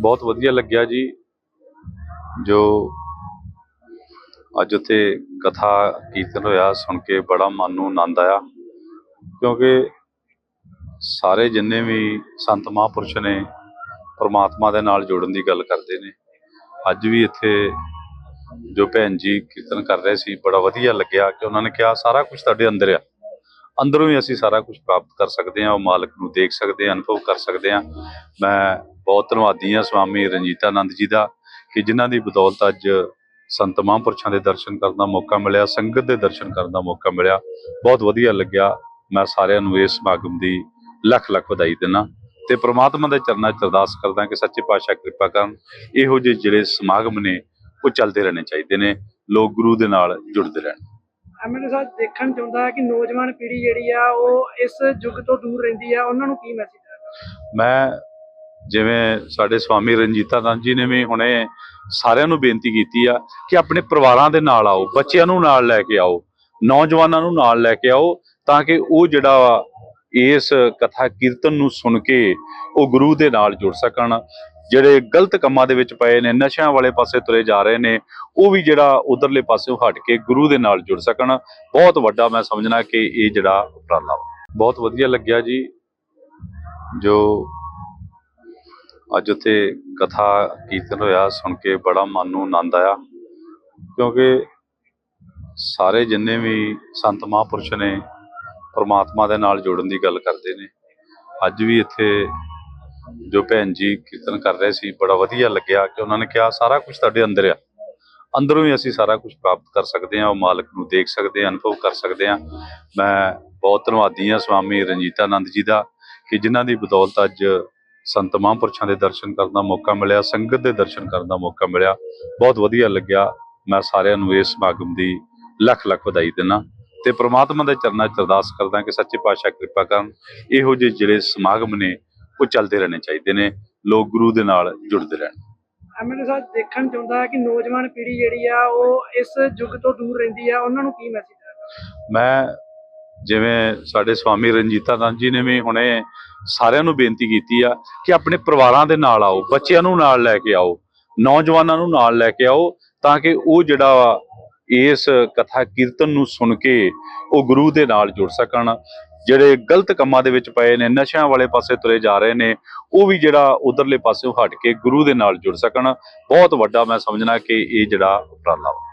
ਬਹੁਤ ਵਧੀਆ ਲੱਗਿਆ ਜੀ, ਜੋ ਅੱਜ ਉੱਥੇ ਕਥਾ ਕੀਰਤਨ ਹੋਇਆ, ਸੁਣ ਕੇ ਬੜਾ ਮਨ ਨੂੰ ਆਨੰਦ ਆਇਆ। ਕਿਉਂਕਿ ਸਾਰੇ ਜਿੰਨੇ ਵੀ ਸੰਤ ਮਹਾਂਪੁਰਸ਼ ਨੇ, ਪਰਮਾਤਮਾ ਦੇ ਨਾਲ ਜੁੜਨ ਦੀ ਗੱਲ ਕਰਦੇ ਨੇ। ਅੱਜ ਵੀ ਇੱਥੇ ਜੋ ਭੈਣ ਜੀ ਕੀਰਤਨ ਕਰ ਰਹੇ ਸੀ, ਬੜਾ ਵਧੀਆ ਲੱਗਿਆ ਕਿ ਉਹਨਾਂ ਨੇ ਕਿਹਾ, ਸਾਰਾ ਕੁਝ ਤੁਹਾਡੇ ਅੰਦਰ ਆ। ਅੰਦਰੋਂ ਹੀ ਅਸੀਂ ਸਾਰਾ ਕੁਝ ਪ੍ਰਾਪਤ ਕਰ ਸਕਦੇ ਹਾਂ, ਉਹ ਮਾਲਕ ਨੂੰ ਦੇਖ ਸਕਦੇ ਹਾਂ, ਅਨੁਭਵ ਕਰ ਸਕਦੇ ਹਾਂ। ਮੈਂ ਬਹੁਤ ਧੰਨਵਾਦੀ ਹਾਂ ਸਵਾਮੀ ਰਣਜੀਤਾਨੰਦ ਜੀ ਦਾ ਕਿ ਜਿਨ੍ਹਾਂ ਦੀ ਬਦੌਲਤ ਅੱਜ ਸੰਤ ਮਹਾਂਪੁਰਸ਼ਾਂ ਦੇ ਦਰਸ਼ਨ ਕਰਨ ਦਾ ਮੌਕਾ ਮਿਲਿਆ ਸੰਗਤ ਦੇ ਦਰਸ਼ਨ ਕਰਨ ਦਾ ਮੌਕਾ ਮਿਲਿਆ। ਬਹੁਤ ਵਧੀਆ ਲੱਗਿਆ। ਮੈਂ ਸਾਰਿਆਂ ਨੂੰ ਇਸ ਸਮਾਗਮ ਦੀ ਲੱਖ ਲੱਖ ਵਧਾਈ ਦਿੰਦਾ। ਤੇ ਪ੍ਰਮਾਤਮਾ ਦੇ ਚਰਨਾਂ 'ਚ ਅਰਦਾਸ ਕਰਦਾ ਕਿ ਸੱਚੇ ਪਾਤਸ਼ਾਹ ਕਿਰਪਾ ਕਰਨ। ਇਹੋ ਜਿਹੇ ਜਿਹੜੇ ਸਮਾਗਮ ਨੇ ਉਹ ਚੱਲਦੇ ਰਹਿਣੇ ਚਾਹੀਦੇ ਨੇ। ਲੋਕ ਗੁਰੂ ਦੇ ਨਾਲ ਜੁੜਦੇ ਰਹਿਣ। ਐਮਐਲਏ ਸਾਹਿਬ ਦੇਖਣ ਚਾਹੁੰਦਾ ਹੈ ਕਿ ਨੌਜਵਾਨ ਪੀੜ੍ਹੀ ਜਿਹੜੀ ਆ ਉਹ ਇਸ ਯੁੱਗ ਤੋਂ ਦੂਰ ਰਹਿੰਦੀ ਆ। ਉਹਨਾਂ ਨੂੰ ਕੀ ਮੈਸੇਜ ਮੈਂ ਜਿਵੇਂ ਸਾਡੇ ਸਵਾਮੀ ਰਣਜੀਤਾਨੰਦ ਜੀ ਨੇ ਵੀ ਹੁਣੇ ਸਾਰਿਆਂ ਨੂੰ ਬੇਨਤੀ ਕੀਤੀ ਆ ਕਿ ਆਪਣੇ ਪਰਿਵਾਰਾਂ ਦੇ ਨਾਲ ਆਓ, ਬੱਚਿਆਂ ਨੂੰ ਨਾਲ ਲੈ ਕੇ ਆਓ, ਨੌਜਵਾਨਾਂ ਨੂੰ ਨਾਲ ਲੈ ਕੇ ਆਓ ਤਾਂ ਕਿ ਉਹ ਜਿਹੜਾ ਇਸ ਕਥਾ ਕੀਰਤਨ ਨੂੰ ਸੁਣ ਕੇ ਉਹ ਗੁਰੂ ਦੇ ਨਾਲ ਜੁੜ ਸਕਣ। ਜਿਹੜੇ ਗਲਤ ਕੰਮਾਂ ਦੇ ਵਿੱਚ ਪਏ ਨੇ, ਨਸ਼ਿਆਂ ਵਾਲੇ ਪਾਸੇ ਤੁਰੇ ਜਾ ਰਹੇ ਨੇ, ਉਹ ਵੀ ਜਿਹੜਾ ਉਧਰਲੇ ਪਾਸੇ ਹਟ ਕੇ ਗੁਰੂ ਦੇ ਨਾਲ ਜੁੜ ਸਕਣ। ਬਹੁਤ ਵੱਡਾ ਮੈਂ ਸਮਝਣਾ ਕਿ ਇਹ ਜਿਹੜਾ ਉਪਰਾਲਾ ਬਹੁਤ ਵਧੀਆ ਲੱਗਿਆ ਜੀ, ਜੋ ਅੱਜ ਉੱਥੇ ਕਥਾ ਕੀਰਤਨ ਹੋਇਆ, ਸੁਣ ਕੇ ਬੜਾ ਮਨ ਨੂੰ ਆਨੰਦ ਆਇਆ। ਕਿਉਂਕਿ ਸਾਰੇ ਜਿੰਨੇ ਵੀ ਸੰਤ ਮਹਾਂਪੁਰਸ਼ ਨੇ, ਪਰਮਾਤਮਾ ਦੇ ਨਾਲ ਜੁੜਨ ਦੀ ਗੱਲ ਕਰਦੇ ਨੇ। ਅੱਜ ਵੀ ਇੱਥੇ ਜੋ ਭੈਣ ਜੀ ਕੀਰਤਨ ਕਰ ਰਹੇ ਸੀ, ਬੜਾ ਵਧੀਆ ਲੱਗਿਆ ਕਿ ਉਹਨਾਂ ਨੇ ਕਿਹਾ, ਸਾਰਾ ਕੁਝ ਤੁਹਾਡੇ ਅੰਦਰ ਆ। ਅੰਦਰੋਂ ਹੀ ਅਸੀਂ ਸਾਰਾ ਕੁਝ ਪ੍ਰਾਪਤ ਕਰ ਸਕਦੇ ਹਾਂ, ਉਹ ਮਾਲਕ ਨੂੰ ਦੇਖ ਸਕਦੇ ਹਾਂ, ਅਨੁਭਵ ਕਰ ਸਕਦੇ ਹਾਂ। ਮੈਂ ਬਹੁਤ ਧੰਨਵਾਦੀ ਹਾਂ ਸਵਾਮੀ ਰਣਜੀਤਾਨੰਦ ਜੀ ਦਾ ਕਿ ਜਿਨ੍ਹਾਂ ਦੀ ਬਦੌਲਤ ਅੱਜ ਸੰਤ ਮਹਾਂਪੁਰਸ਼ਾਂ ਦੇ ਦਰਸ਼ਨ ਕਰਨ ਦਾ ਮੌਕਾ ਮਿਲਿਆ ਸੰਗਤ ਦੇ ਦਰਸ਼ਨ ਕਰਨ ਦਾ ਮੌਕਾ ਮਿਲਿਆ। ਬਹੁਤ ਵਧੀਆ ਲੱਗਿਆ। ਮੈਂ ਸਾਰਿਆਂ ਨੂੰ ਇਸ ਸਮਾਗਮ ਦੀ ਲੱਖ ਲੱਖ ਵਧਾਈ ਦਿੰਦਾ। ਤੇ ਪ੍ਰਮਾਤਮਾ ਦੇ ਚਰਨਾਂ 'ਚ ਅਰਦਾਸ ਕਰਦਾ ਕਿ ਸੱਚੇ ਪਾਤਸ਼ਾਹ ਕਿਰਪਾ ਕਰਨ। ਇਹੋ ਜਿਹੇ ਜਿਹੜੇ ਸਮਾਗਮ ਨੇ ਉਹ ਚੱਲਦੇ ਰਹਿਣੇ ਚਾਹੀਦੇ ਨੇ। ਲੋਕ ਗੁਰੂ ਦੇ ਨਾਲ ਜੁੜਦੇ ਰਹਿਣ। ਐਮਐਲਏ ਸਾਹਿਬ ਦੇਖਣ ਚਾਹੁੰਦਾ ਹੈ ਕਿ ਨੌਜਵਾਨ ਪੀੜ੍ਹੀ ਜਿਹੜੀ ਆ ਉਹ ਇਸ ਯੁੱਗ ਤੋਂ ਦੂਰ ਰਹਿੰਦੀ ਆ। ਉਹਨਾਂ ਨੂੰ ਕੀ ਮੈਸੇਜ ਮੈਂ ਜਿਵੇਂ ਸਾਡੇ ਸਵਾਮੀ ਰਣਜੀਤਾਨੰਦ ਜੀ ਨੇ ਵੀ ਹੁਣੇ ਸਾਰਿਆਂ ਨੂੰ ਬੇਨਤੀ ਕੀਤੀ ਆ ਕਿ ਆਪਣੇ ਪਰਿਵਾਰਾਂ ਦੇ ਨਾਲ ਆਓ, ਬੱਚਿਆਂ ਨੂੰ ਨਾਲ ਲੈ ਕੇ ਆਓ, ਨੌਜਵਾਨਾਂ ਨੂੰ ਨਾਲ ਲੈ ਕੇ ਆਓ ਤਾਂ ਕਿ ਉਹ ਜਿਹੜਾ ਇਸ ਕਥਾ ਕੀਰਤਨ ਨੂੰ ਸੁਣ ਕੇ ਉਹ ਗੁਰੂ ਦੇ ਨਾਲ ਜੁੜ ਸਕਣ। ਜਿਹੜੇ ਗਲਤ ਕੰਮਾਂ ਦੇ ਵਿੱਚ ਪਏ ਨੇ, ਨਸ਼ਿਆਂ ਵਾਲੇ ਪਾਸੇ ਤੁਰੇ ਜਾ ਰਹੇ ਨੇ, ਉਹ ਵੀ ਜਿਹੜਾ ਉਧਰਲੇ ਪਾਸੇ ਹਟ ਕੇ ਗੁਰੂ ਦੇ ਨਾਲ ਜੁੜ ਸਕਣ। ਬਹੁਤ ਵੱਡਾ ਮੈਂ ਸਮਝਣਾ ਕਿ ਇਹ ਜਿਹੜਾ ਉਪਰਾਲਾ ਵਾ।